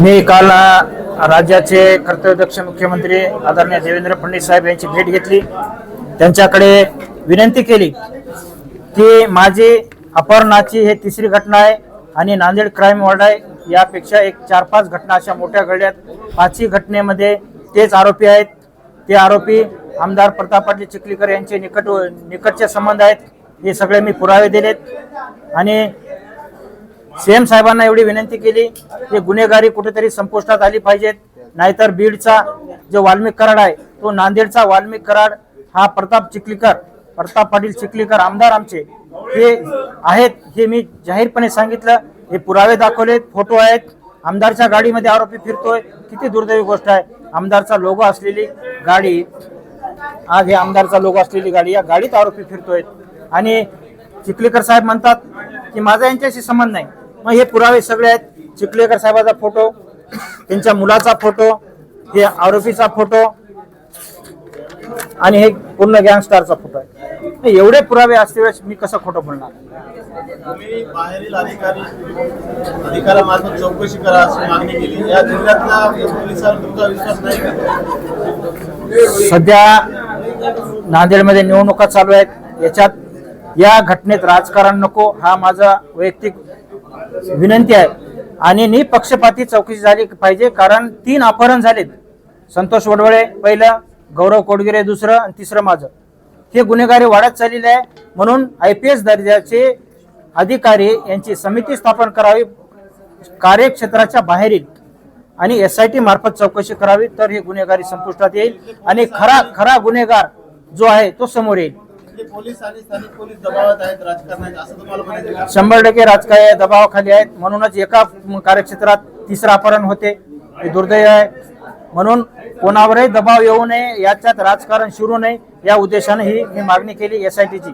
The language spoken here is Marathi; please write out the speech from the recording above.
मी काल राज्याचे कर्तव्यदक्ष मुख्यमंत्री आदरणीय देवेंद्र फडणवीस साहेब यांची भेट घेतली. त्यांच्याकडे विनंती केली की माझी अपहरणाची हे तिसरी घटना आहे आणि नांदेड क्राईम वॉर्ड आहे. यापेक्षा एक चार पाच घटना अशा मोठ्या घडल्यात. पाचही घटनेमध्ये तेच आरोपी आहेत. ते आरोपी आमदार प्रताप पाटील चिखलीकर यांचे निकट निकटचे संबंध आहेत. हे सगळे मी पुरावे दिलेत. आणि सीएम साहेबांना एवढी विनंती केली की गुन्हेगारी कुठेतरी संपुष्टात आली पाहिजेत. नाहीतर बीडचा जो वाल्मिक कराड आहे तो नांदेडचा वाल्मिक कराड हा प्रताप चिखलीकर प्रताप पाटील चिखलीकर आमदार आमचे हे आहेत हे मी जाहीरपणे सांगितलं. हे पुरावे दाखवलेत फोटो आहेत. आमदारच्या गाडीमध्ये आरोपी फिरतोय. किती दुर्दैवी गोष्ट आहे. आमदारचा लोगो असलेली गाडी आज हे आमदारचा लोगो असलेली गाडी या गाडीत आरोपी फिरतोय. आणि चिखलीकर साहेब म्हणतात की माझा यांच्याशी संबंध नाही. मग हे पुरावे सगळे आहेत. चिखलेकर साहेबाचा फोटो त्यांच्या मुलाचा फोटो हे आरोपीचा फोटो आणि हे पूर्ण गँगस्टारचा फोटो आहे. एवढे पुरावे असल्यावेळेस मी कसं खोटं बोलणार? तुम्ही बाहेरील अधिकारी अधिकाऱ्यामार्फत चौकशी करा अशी मागणी केली. या जिल्ह्यातल्या पोलिसांवर तुमचा विश्वास नाही का? सध्या नांदेडमध्ये निवडणुका चालू आहेत. याच्यात या घटनेत राजकारण नको. हा माझा वैयक्तिक विनंती आहे. आणि निपक्षपाती चौकशी झाली पाहिजे कारण तीन अपहरण झालेत. संतोष वडवळे पहिलं गौरव कोडगिरे दुसरं आणि तिसरं माझं. हे गुन्हेगारी वाढत चाललेले आहे. म्हणून आय पी एस दर्जाचे अधिकारी यांची समिती स्थापन करावी कार्यक्षेत्राच्या बाहेरील आणि एस आय टी मार्फत चौकशी करावी तर हे गुन्हेगारी संपुष्टात येईल. आणि खरा खरा गुन्हेगार जो आहे तो समोर येईल. पोलीस आणि स्थानिक पोलीस दबावात आहेत असं तुम्हाला म्हणायचं शंभर टक्के राजकीय दबावाखाली आहेत. म्हणूनच एका कार्यक्षेत्रात तिसरं अपहरण होते. हे दुर्दैव आहे. म्हणून कोणावरही दबाव येऊ नये. याच्यात राजकारण शिरू नये. या उद्देशाने ही मी मागणी केली एस आय टीची